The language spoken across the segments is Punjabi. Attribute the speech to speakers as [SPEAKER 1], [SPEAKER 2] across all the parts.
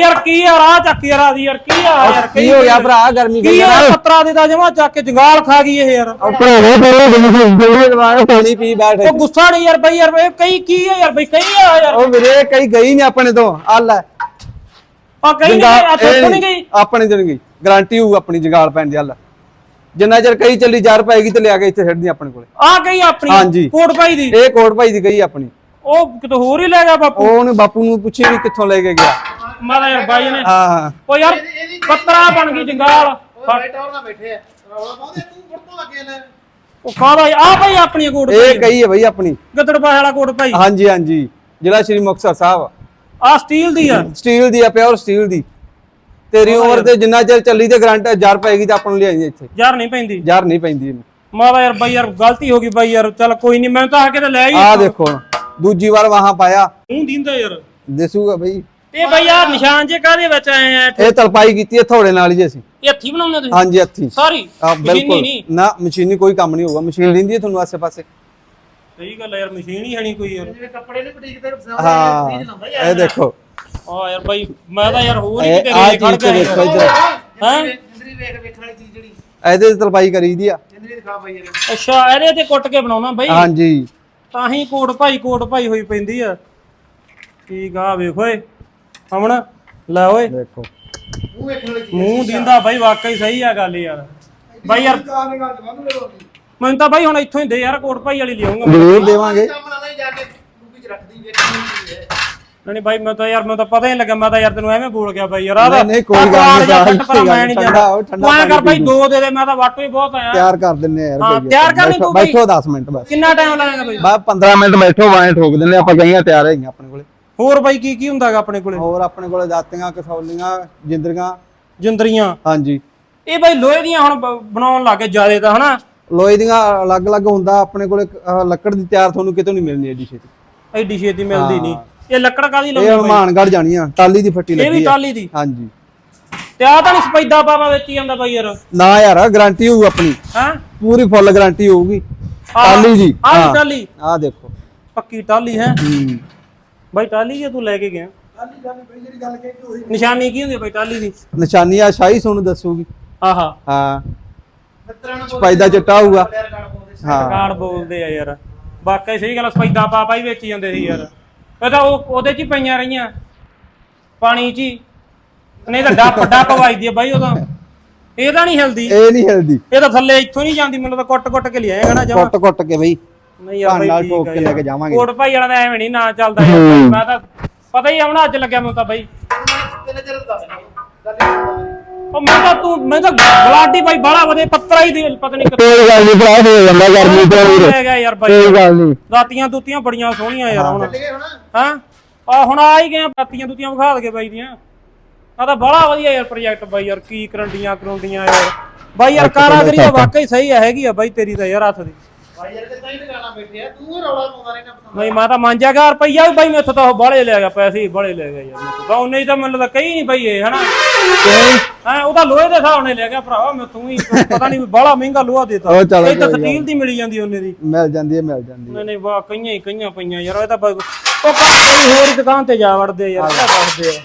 [SPEAKER 1] ਯਾਰ ਕੀ ਯਾਰ ਆ ਚੱਕ ਯਾਰ ਆ ਦੀ ਯਾਰ ਕੀ ਆ ਯਾਰ
[SPEAKER 2] ਕੀ ਹੋ ਗਿਆ ਭਰਾ ਗਰਮੀ
[SPEAKER 1] ਕੀ ਯਾਰ ਪੱਤਰਾ ਦੇ ਦਾ ਜਮਾ ਚੱਕ ਕੇ ਜੰਗਾਲ ਖਾ ਗਈ ਇਹ ਯਾਰ।
[SPEAKER 2] ਭਰਾਵਾ ਪਹਿਲੇ ਪਾਣੀ ਪੀ ਬੈਠ
[SPEAKER 1] ਉਹ ਗੁੱਸਾ ਨਹੀਂ ਯਾਰ ਬਈ ਯਾਰ ਇਹ ਕਈ ਕੀ ਆ ਯਾਰ ਬਈ ਕਈ ਆ ਯਾਰ।
[SPEAKER 2] ਉਹ ਵੀਰੇ ਕਈ ਗਈ ਨਹੀਂ ਆਪਣੇ ਤੋਂ ਆ ਲੈ।
[SPEAKER 1] ਆ ਕਈ ਨਹੀਂ ਆ ਤੋਂ ਨਹੀਂ ਗਈ।
[SPEAKER 2] ਆਪਣੇ ਤੋਂ ਗਈ ਗਾਰੰਟੀ ਹੋਊ ਆਪਣੀ ਜਗਾਲ ਪੈਣ ਦੀ ਹੱਲ ਜਿੰਨਾ ਚਿਰ ਕਈ ਚੱਲੀ ਜਾਰ ਪਾਏਗੀ ਤੇ ਲਿਆ ਕੇ ਇੱਥੇ ਛੱਡਦੀ ਆਪਣੇ ਕੋਲੇ।
[SPEAKER 1] ਆ ਗਈ ਆਪਣੀ
[SPEAKER 2] ਹਾਂਜੀ।
[SPEAKER 1] ਕੋਟ ਪਾਈ ਦੀ।
[SPEAKER 2] ਇਹ ਕੋਟ ਭਾਈ ਦੀ ਗਈ ਆਪਣੀ।
[SPEAKER 1] ਉਹ ਕਿਤੇ ਹੋਰ ਹੀ ਲੈ ਗਿਆ ਬਾਪੂ।
[SPEAKER 2] ਉਹ ਉਹਨੇ ਬਾਪੂ ਨੂੰ ਪੁੱਛੀ ਵੀ ਕਿੱਥੋਂ ਲੈ ਕੇ ਗਿਆ।
[SPEAKER 1] ਮਾਦਾ ਯਾਰ ਬਾਈ ਨੇ।
[SPEAKER 2] ਹਾਂ
[SPEAKER 1] ਉਹ ਯਾਰ ਪੱਤਰਾ ਬਣ ਗਈ ਜੰਗਾਲ।
[SPEAKER 3] ਬੈਠਾ ਨਾ ਬੈਠੇ ਆ। ਰੌਲਾ ਪਾਉਂਦੇ ਤੂੰ ਫੁੱਟੋਂ ਲੱਗੇ ਨੇ
[SPEAKER 1] ਉਹ ਕਾਹਦਾ ਆ ਭਾਈ ਆਪਣੀ ਕੋਟ
[SPEAKER 2] ਇਹ
[SPEAKER 1] ਪਾਈ
[SPEAKER 2] ਕਈ ਹੈ ਬਈ ਆਪਣੀ।
[SPEAKER 1] ਗਦੜਪਾ ਵਾਲਾ ਕੋਟ ਭਾਈ
[SPEAKER 2] ਹਾਂਜੀ ਹਾਂਜੀ। ਜ਼ਿਲ੍ਹਾ ਸ਼੍ਰੀ ਮੁਕਤਸਰ ਸਾਹਿਬ
[SPEAKER 1] ਆ। ਸਟੀਲ ਦੀ ਆ।
[SPEAKER 2] ਸਟੀਲ ਦੀ ਆ ਪਿਓਰ ਸਟੀਲ ਦੀ। ਤੇਰੀ ਉਮਰ ਤੇ ਜਿੰਨਾ ਚਿਰ ਚੱਲੀ ਤੇ ਗਰੰਟ ਜਾਰ ਪਾਏਗੀ ਤੇ ਆਪਾਂ ਨੂੰ ਲਿਆਈ ਇੱਥੇ।
[SPEAKER 1] ਯਾਰ ਨਹੀਂ ਪੈਂਦੀ।
[SPEAKER 2] ਜਾਰ ਨਹੀਂ ਪੈਂਦੀ ਇਹਨੂੰ।
[SPEAKER 1] ਮਾਦਾ ਯਾਰ ਬਾਈ ਯਾਰ ਗਲਤੀ ਹੋ ਗਈ ਬਾਈ ਯਾਰ। ਚੱਲ ਕੋਈ ਨਹੀਂ ਮੈਂ ਤਾਂ ਆ ਕੇ ਤੇ ਲੈ ਹੀ
[SPEAKER 2] ਆ ਦੇਖੋ ਦੂਜੀ ਵਾਰ ਵਾਹਾਂ ਪਾਇਆ।
[SPEAKER 1] ਦਿੰਦਾ ਯਾਰ।
[SPEAKER 2] ਦਿਸੂਗਾ ਬਈ।
[SPEAKER 1] ਇਹ ਬਾਈ ਯਾਰ ਨਿਸ਼ਾਨ ਜੇ ਕਾਹਦੇ ਵਿੱਚ ਆਏ ਆ?
[SPEAKER 2] ਇਹ ਤਲਪਾਈ ਕੀਤੀ ਹੈ ਥੋੜੇ ਨਾਲ ਹੀ ਅਸੀਂ।
[SPEAKER 1] ਇਹ ਹੱਥੀ ਬਣਾਉਂਦੇ ਤੁਸੀਂ?
[SPEAKER 2] ਹਾਂਜੀ ਹੱਥੀ।
[SPEAKER 1] ਸਾਰੀ?
[SPEAKER 2] ਆ
[SPEAKER 1] ਮਸ਼ੀਨੀ
[SPEAKER 2] ਬਿਲਕੁਲ।
[SPEAKER 1] ਨਹੀਂ?
[SPEAKER 2] ਨਾ ਮਸ਼ੀਨੀ ਕੋਈ ਕੰਮ ਨਹੀਂ ਹੋਊਗਾ। ਮਸ਼ੀਨ ਲੈਂਦੀ ਹੈ ਤੁਹਾਨੂੰ ਆਸੇ ਪਾਸੇ
[SPEAKER 1] ਸਹੀ ਗੱਲ ਹੈ ਯਾਰ ਮਸ਼ੀਨ ਹੀ ਹੈ ਨਹੀਂ ਕੋਈ ਯਾਰ।
[SPEAKER 3] ਕੱਪੜੇ ਨੇ ਬੁਟੀਕ ਤੇ
[SPEAKER 2] ਹਾਂ ਇਹ ਦੇਖੋ।
[SPEAKER 1] ਆ ਯਾਰ ਬਾਈ ਮੈਂ ਤਾਂ ਯਾਰ ਹੋਰ ਹੀ ਕਿਤੇ
[SPEAKER 2] ਆ
[SPEAKER 1] ਖੜ
[SPEAKER 2] ਤੇ
[SPEAKER 1] ਗਿਆ
[SPEAKER 2] ਦੇਖੋ
[SPEAKER 1] ਯਾਰ।
[SPEAKER 2] ਇੱਧਰ।
[SPEAKER 1] ਹੈਂ?
[SPEAKER 3] ਇੰਦਰੀ ਵੇਖ ਵੇਖਣ ਵਾਲੀ ਚੀਜ਼ ਜਿਹੜੀ।
[SPEAKER 2] ਇਹਦੇ ਤੇ ਤਲਪਾਈ ਕਰੀਦੀ ਆ।
[SPEAKER 3] ਇੰਦਰੀ ਦਿਖਾ ਬਾਈ ਯਾਰ
[SPEAKER 1] ਅੱਛਾ ਇਹਦੇ ਤੇ ਕੁੱਟ ਕੇ ਬਣਾਉਣਾ ਬਾਈ?
[SPEAKER 2] ਹਾਂਜੀ।
[SPEAKER 1] ਤਾਂ ਹੀ ਕੋਟ ਭਾਈ ਕੋਟ ਭਾਈ ਹੋਈ ਪੈਂਦੀ ਆ। ਠੀਕ ਆ ਵੇਖ ਓਏ ਹਮਣ ਲੈ ਓਏ।
[SPEAKER 2] ਦੇਖੋ।
[SPEAKER 3] ਮੂੰਹ ਵੇਖਣ ਵਾਲੀ ਚੀਜ਼
[SPEAKER 1] ਮੂੰਹ ਦਿੰਦਾ ਬਾਈ ਵਾਕਈ ਸਹੀ ਆ ਗੱਲ ਯਾਰ। ਬਾਈ ਯਾਰ
[SPEAKER 3] ਕਾਰ ਨੇ ਗੱਲ ਬੰਦ ਲੈ ਲੋਗੀ
[SPEAKER 1] ਮੈਨੂੰ ਤਾਂ ਬਾਈ ਹੁਣ ਇੱਥੋਂ ਹੀ ਦੇ ਯਾਰ ਕੋਟ ਭਾਈ ਵਾਲੀ ਲਿਆਉਂਗਾ
[SPEAKER 2] ਜ਼ਰੂਰ ਦੇਵਾਂਗੇ।
[SPEAKER 3] ਕੰਮ ਨਾਲ ਹੀ ਜਾ ਕੇ ਡੂਬੀ ਚ ਰੱਖਦੀ ਵੇਖਣ ਵਾਲੀ ਚੀਜ਼ ਹੈ।
[SPEAKER 1] ਨਹੀਂ ਬਾਈ ਮੈਂ ਤਾਂ ਯਾਰ ਮੈਨੂੰ ਤਾਂ ਪਤਾ ਹੀ ਨਹੀਂ ਲੱਗਾ ਮੈਂ ਤਾਂ ਯਾਰ ਤੈਨੂੰ ਐਵੇਂ ਬੋਲ ਗਿਆ ਬਾਈ ਯਾਰ ਆਹ
[SPEAKER 2] ਨਹੀਂ, ਨਹੀਂ, ਕੋਈ ਗੱਲ ਨਹੀਂ,
[SPEAKER 1] ਨਹੀਂ ਮੈਂ ਨਹੀਂ
[SPEAKER 2] ਠੰਡਾ ਹੋ, ਠੰਡਾ
[SPEAKER 1] ਐਂ ਕਰ ਬਾਈ ਦੋ ਦੇ ਦੇ ਮੈਂ ਤਾਂ ਵਾਟੋ ਹੀ ਬਹੁਤ ਆਇਆ।
[SPEAKER 2] ਤਿਆਰ ਕਰ ਦਿੰਨੇ ਆ ਯਾਰ
[SPEAKER 1] ਹਾਂ,
[SPEAKER 2] ਕੋਈ
[SPEAKER 1] ਤਿਆਰ ਕਰ ਲਈ ਤੂੰ ਬਈ।
[SPEAKER 2] ਬੈਠੋ 10 ਮਿੰਟ ਬਸ।
[SPEAKER 1] ਕਿੰਨਾ ਟਾਈਮ ਲਾਏਗਾ ਬਾਈ?
[SPEAKER 2] ਬਸ 15 ਮਿੰਟ ਬੈਠੋ ਵਾਏ ਠੋਕ ਦਿੰਨੇ ਆਪਾਂ ਗਈਆਂ ਤਿਆਰ ਹੈਗੀਆਂ ਆਪਣੇ ਕੋਲੇ।
[SPEAKER 1] ਹੋਰ ਬਾਈ ਕੀ ਕੀ ਹੁੰਦਾਗਾ ਆਪਣੇ ਕੋਲੇ?
[SPEAKER 2] ਹੋਰ ਆਪਣੇ ਕੋਲੇ ਦਾਤੀਆਂ ਕਸੌਲੀਆਂ ਜਿੰਦਰੀਆਂ।
[SPEAKER 1] ਜਿੰਦਰੀਆਂ।
[SPEAKER 2] ਹਾਂਜੀ।
[SPEAKER 1] ਇਹ ਬਾਈ ਲੋਹੇ ਦੀਆਂ ਹੁਣ ਬ- ਬਣਾਉਣ ਲੱਗੇ ਜਿਆਦੇ ਤਾਂ ਹਨਾ?
[SPEAKER 2] ਲੋਹੇ ਦੀਆਂ ਅਲੱਗ-ਅਲੱਗ ਹੁੰਦਾ ਆਪਣੇ ਕੋਲੇ ਲੱਕੜ ਦੀ ਤਿਆਰ ਤੁਹਾਨੂੰ ਕਿਤੋਂ ਨਹੀਂ ਮਿਲਣੀ ਐਡੀ ਛੇਤੀ।
[SPEAKER 1] ਐਡੀ ਛੇਤੀ ਮਿਲਦੀ ਨਹੀਂ। ਇਹ ਲੱਕੜ ਕਾਦੀ
[SPEAKER 2] ਇਹ
[SPEAKER 1] ਲਾਉਂਦੇ
[SPEAKER 2] ਹਨੂਮਾਨਗੜ੍ਹ ਜਾਣੀਆਂ ਟਾਲੀ ਦੀ ਫੱਟੀ
[SPEAKER 1] ਇਹ ਵੀ
[SPEAKER 2] ਲੱਗੀ ਆ।
[SPEAKER 1] ਟਾਲੀ ਦੀ?
[SPEAKER 2] ਹਾਂਜੀ।
[SPEAKER 1] ਤੇ ਆ ਤਾਂ ਨਹੀਂ ਸਪੈਦਾ ਪਾਪਾ ਵਿੱਚ ਜਾਂਦਾ ਬਾਈ ਯਾਰ।
[SPEAKER 2] ਨਾ ਯਾਰ ਗਾਰੰਟੀ ਹੋਊ ਆਪਣੀ।
[SPEAKER 1] ਹਾਂ?
[SPEAKER 2] ਪੂਰੀ ਫੁੱਲ ਗਾਰੰਟੀ ਹੋਊਗੀ। ਟਾਲੀ ਦੀ
[SPEAKER 1] ਆ। ਵੀ ਟਾਲੀ
[SPEAKER 2] ਆਹ ਦੇਖੋ।
[SPEAKER 1] ਪੱਕੀ ਟਾਲੀ ਹੈ।
[SPEAKER 2] ਹੂੰ।
[SPEAKER 1] ਬਾਈ ਟਾਲੀ ਜੇ ਤੂੰ ਲੈ ਕੇ ਗਿਆ।
[SPEAKER 3] ਗੱਲ ਗੱਲ ਬਈ ਜਿਹੜੀ ਗੱਲ ਕਹੀ ਉਹੀ
[SPEAKER 1] ਨਿਸ਼ਾਨੀ ਕੀ ਹੁੰਦੀ ਬਾਈ ਟਾਲੀ ਦੀ?
[SPEAKER 2] ਨਿਸ਼ਾਨੀ ਆ ਸ਼ਾਹੀ ਤੁਹਾਨੂੰ ਦੱਸੂਗੀ।
[SPEAKER 1] ਆਹਾ।
[SPEAKER 2] ਹਾਂ।
[SPEAKER 3] ਮਿੱਤਰਾਂ ਨੂੰ
[SPEAKER 2] ਸਪਾਈਦਾ ਚਿੱਟਾ ਹੋਊਗਾ। ਹਾਂ।
[SPEAKER 1] ਕਾਰਡ ਬੋਲਦੇ ਆ ਯਾਰ। ਵਾਕਈ ਸਹੀ ਗੱਲ ਸਪੈਦਾ ਪਾਪਾ ਹੀ ਵੇਚੀ ਜਾਂਦੇ ਸੀ ਯਾਰ। ਇਹ ਤਾਂ ਉਹ ਉਹਦੇ ਚ ਹੀ ਪਈਆਂ ਰਹੀਆਂ। ਪਾਣੀ ਚ ਹੀ। ਨਹੀਂ ਤਾਂ ਡੱਪ ਡੱਪ ਵੱਜਦੀ ਆ ਬਾਈ ਉਹਦਾ ਇਹਦਾ ਨਹੀਂ ਹਿਲਦੀ।
[SPEAKER 2] ਇਹ ਨਹੀਂ ਹਿਲਦੀ।
[SPEAKER 1] ਇਹ ਤਾਂ ਥੱਲੇ ਇੱਥੋਂ ਨਹੀਂ ਜਾਂਦੀ ਮੈਨੂੰ ਤਾਂ ਕੁੱਟ ਕੁੱਟ ਕੇ ਲਿਆਏਗਾ ਨਾ ਜਮਾ।
[SPEAKER 2] ਕੁੱਟ ਕੁੱਟ ਕੇ ਬਈ।
[SPEAKER 1] ਨਹੀਂ ਯਾਰ
[SPEAKER 2] ਧੰਨ
[SPEAKER 1] ਬਾਈ
[SPEAKER 2] ਨਾਲ
[SPEAKER 1] ਠੀਕ
[SPEAKER 2] ਠੋਕ
[SPEAKER 1] ਆ
[SPEAKER 2] ਕੇ
[SPEAKER 1] ਯਾਰ।
[SPEAKER 2] ਲੈ ਕੇ ਜਾਵਾਂਗੇ।
[SPEAKER 1] ਕੋਟ ਭਾਈ ਵਾਲਾ ਤਾਂ ਐਵੇਂ ਨਹੀਂ ਨਾ ਚੱਲਦਾ ਯਾਰ ਮੈਂ ਤਾਂ ਪਤਾ ਹੀ ਆਉਣਾ ਅੱਜ ਲੱਗਿਆ ਮੈਨੂੰ ਤਾਂ ਬਾਈ।
[SPEAKER 3] ਤਿੰਨ ਚਿਰ ਦੱਸ ਗੱਲ ਹੀ ਸੁਣਦਾ
[SPEAKER 1] ਉਹ ਮੈਂ ਤਾਂ ਤੂੰ ਮੈਂ ਤਾਂ ਬਲਾਡੀ ਬਾਈ ਬਾਲਾ ਵਧੇ ਪੱਤਰਾ ਹੀ ਦੇ ਪਤਾ ਨਹੀਂ ਕਿੱਥੇ।
[SPEAKER 2] ਕੋਈ ਗੱਲ ਨਹੀਂ ਭਰਾ ਹੋ ਜਾਂਦਾ
[SPEAKER 1] ਲੈ ਗਿਆ ਯਾਰ ਬਾਈ
[SPEAKER 2] ਗੱਲ ਨਹੀਂ।
[SPEAKER 1] ਦਾਤੀਆਂ ਦੁੱਤੀਆਂ ਬੜੀਆਂ ਸੋਹਣੀਆਂ ਯਾਰ ਹੁਣ।
[SPEAKER 3] ਚੱਲੇ ਹੁਣ?
[SPEAKER 1] ਹਾਂ? ਆ ਹੁਣ ਆ ਹੀ ਗਏ ਆ, ਦਾਤੀਆਂ ਦੁੱਤੀਆਂ ਵਿਖਾ ਦਗੇ ਬਾਈ ਦੀਆਂ। ਆ ਤਾਂ ਬੜਾ ਵਧੀਆ ਯਾਰ ਪ੍ਰੋਜੈਕਟ ਬਾਈ ਯਾਰ ਕੀ ਕਰੰਡੀਆਂ ਕਰੰਡੀਆਂ ਯਾਰ। ਬਾਈ ਯਾਰ ਕਾਰਾਗਰੀ ਤਾਂ ਵਾਕਈ ਸਹੀ ਹੈ ਹੈਗੀ ਆ ਬਾਈ ਤੇਰੀ ਤਾਂ ਯਾਰ ਹੱਥ ਦੀ।
[SPEAKER 3] ਭਾਈ ਯਾਰ ਤੇ ਤਾਂ ਹੀ ਲਗਾਣਾ ਬੈਠੇ ਆ? ਤੂੰ ਹੀ ਰੌਲਾ ਪਾਉਂਦਾ ਰਹਿਣਾ ਪਤਾ
[SPEAKER 1] ਨਹੀਂ ਮੈਂ ਤਾਂ ਮੰਜਿਆ ਗਿਆ ਰੁਪਈਆ ਵੀ ਬਾਈ ਮੈਥੋਂ ਤਾਂ ਉਹ ਬਾਲੇ ਲੈ ਗਿਆ ਪੈਸੇ ਹੀ ਬਾਲੇ ਲੈ ਗਿਆ ਯਾਰ। ਮੈਥੋਂ ਤਾਂ ਉਹਨੇ ਹੀ ਤਾਂ ਮੈਨੂੰ ਤਾਂ ਕਹੀ ਨਹੀਂ ਬਈ ਇਹ ਹਨਾ? ਹਾਂ ਉਹ ਤਾਂ ਲੋਹੇ ਦੇ ਹਿਸਾਬ ਨਾਲ ਲੈ ਗਿਆ ਭਰਾਵਾ ਮੈਥੋਂ ਹੀ ਪਤਾ ਨਹੀਂ ਬਾਲਾ ਮਹਿੰਗਾ ਲੋਹਾ ਦੇਤਾ।
[SPEAKER 2] ਉਹ ਚਲੋ
[SPEAKER 1] ਇਹ ਤਾਂ ਸਟੀਲ ਦੀ ਮਿਲੀ ਜਾਂਦੀ ਉਹਨੇ ਦੀ।
[SPEAKER 2] ਮਿਲ ਜਾਂਦੀ ਹੈ ਮਿਲ ਜਾਂਦੀ ਹੈ।
[SPEAKER 1] ਨਹੀਂ ਨਹੀਂ ਵਾਹ ਕਈਆਂ ਹੀ ਕਈਆਂ ਪਈਆਂ ਯਾਰ ਇਹ ਤਾਂ ਉਹ ਕੋਈ ਹੋਰ ਦੁਕਾਨ ਤੇ ਜਾ ਵੜਦੇ ਯਾਰ ਕਿਆ ਕਰਦੇ ਆ।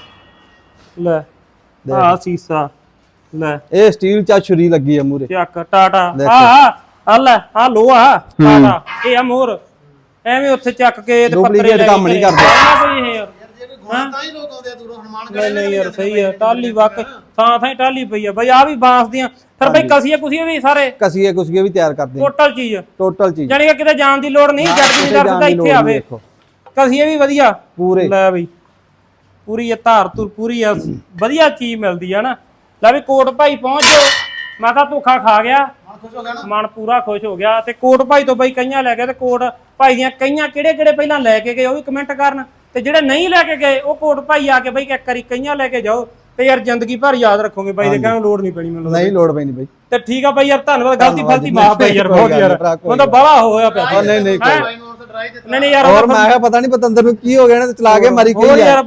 [SPEAKER 1] ਲੈ ਆ ਸੀਸਾ ਲੈ।
[SPEAKER 2] ਇਹ ਸਟੀਲ ਚਾ ਛੁਰੀ ਲੱਗੀ ਹੈ ਮੂਰੇ।
[SPEAKER 1] ਚੱਕ ਟਾਟਾ। ਆ ਆ ਆ ਲੈ ਆ ਲੋਹਾ ਟਾਟਾ ਇਹ ਆ ਮੋਰ। ਐਵੇਂ ਉੱਥੇ ਚੱਕ ਕੇ ਤੇ ਪੱਤਰੇ
[SPEAKER 2] Duplicate
[SPEAKER 1] ਲੈ
[SPEAKER 2] ਕੰਮ ਨਹੀਂ ਕਰਦੇ।
[SPEAKER 1] ਕੋਈ ਇਹ ਯਾਰ।
[SPEAKER 3] ਯਾਰ ਜੇ ਕੋਈ ਗੋਲ ਤਾਂ ਹੀ ਲੋਕ ਆਉਂਦੇ ਆ ਦੂਰੋਂ ਹਨੂਮਾਨ
[SPEAKER 1] ਨਹੀਂ ਨਹੀਂ ਯਾਰ ਸਹੀ ਹੈ ਟਾਲੀ ਵਕ ਥਾਂ ਥਾਂ ਹੀ ਟਾਲੀ ਪਈ ਆ। ਬਈ ਆ ਵੀ ਬਾਂਸ ਦੀਆਂ। ਫਿਰ ਬਈ ਕਸੀਏ ਕੁਸੀਏ ਵੀ ਸਾਰੇ
[SPEAKER 2] ਕਸੀਏ ਕੁਸੀਏ ਵੀ ਤਿਆਰ ਕਰਦੇ
[SPEAKER 1] ਟੋਟਲ ਚੀਜ਼।
[SPEAKER 2] ਟੋਟਲ ਚੀਜ਼।
[SPEAKER 1] ਜਾਨੀ ਕਿ ਕਿਤੇ ਜਾਣ ਦੀ ਲੋੜ ਨਹੀਂ ਜੱਟ
[SPEAKER 2] ਕਿਤੇ
[SPEAKER 1] ਜ਼ਿਮੀਦਾਰ
[SPEAKER 2] ਜਾਣ ਦੀ
[SPEAKER 1] ਇੱਥੇ
[SPEAKER 2] ਲੋੜ ਨਹੀਂ,
[SPEAKER 1] ਆਵੇ
[SPEAKER 2] ਦੇਖੋ।
[SPEAKER 1] ਕਸੀਏ ਵੀ ਵਧੀਆ।
[SPEAKER 2] ਪੂਰੇ।
[SPEAKER 1] ਲੈ ਬਈ। ਪੂਰੀ ਇਹ ਧਾਰ ਤੁਰ ਪੂਰੀ ਆ ਵਧੀਆ ਚੀਜ਼ ਮਿਲਦੀ ਆ ਨਾ। ਲੈ ਵੀ ਕੋਟ ਭਾਈ ਪਹੁੰਚ ਜਾਓ। ਮੈਂ ਤਾਂ ਧੋਖਾ ਖਾ ਗਿਆ।
[SPEAKER 3] ਖੁਸ਼ ਹੋ ਗਿਆ ਨਾ?
[SPEAKER 1] ਮਨ ਪੂਰਾ ਖੁਸ਼ ਹੋ ਗਿਆ ਤੇ ਕੋਟ ਭਾਈ ਤੋਂ ਬਈ ਕਈਆਂ ਲੈ ਗਏ ਤੇ ਕੋਟ ਭਾਈ ਦੀਆਂ ਕਈਆਂ ਕਿਹੜੇ ਕਿਹੜੇ ਪਹਿਲਾਂ ਲੈ ਕੇ ਗਏ ਉਹ ਵੀ ਕਮੈਂਟ ਕਰਨ ਤੇ ਜਿਹੜੇ ਨਹੀਂ ਲੈ ਕੇ ਗਏ ਉਹ ਕੋਟ ਭਾਈ ਆ ਕੇ ਬਈ ਇੱਕ ਵਾਰੀ ਕਈਆਂ ਲੈ ਕੇ ਜਾਓ ਤੇ ਯਾਰ ਜ਼ਿੰਦਗੀ ਭਰ ਯਾਦ ਰੱਖੋਗੇ ਬਾਈ ਦੇ ਕਹਿੰਦੇ ਲੋੜ ਨਹੀਂ ਪੈਣੀ ਮੈਨੂੰ।
[SPEAKER 2] ਨਹੀਂ ਲੋੜ ਪੈਂਦੀ ਬਈ।
[SPEAKER 1] ਤੇ ਠੀਕ ਆ ਬਾਈ ਯਾਰ ਧੰਨਵਾਦ ਗਲਤੀ ਫਲਤੀ ਮਾਫ ਹੈ ਯਾਰ ਬਹੁਤ ਯਾਰ। ਤਾਂ ਬੜਾ ਹੋਇਆ ਪਿਆ।
[SPEAKER 2] ਨਹੀਂ ਨਹੀਂ
[SPEAKER 1] ਨਹੀਂ। ਨਹੀਂ ਯਾਰ
[SPEAKER 2] ਹੋਰ ਮੈਂ ਕਿਹਾ ਪਤਾ ਨਹੀਂ ਪਤੰਦਰ ਨੂੰ ਕੀ ਹੋ ਗਿਆ ਨਾ ਤੇ ਚਲਾ ਕੇ ਮਾਰੀ ਗਈ
[SPEAKER 1] ਯਾਰ।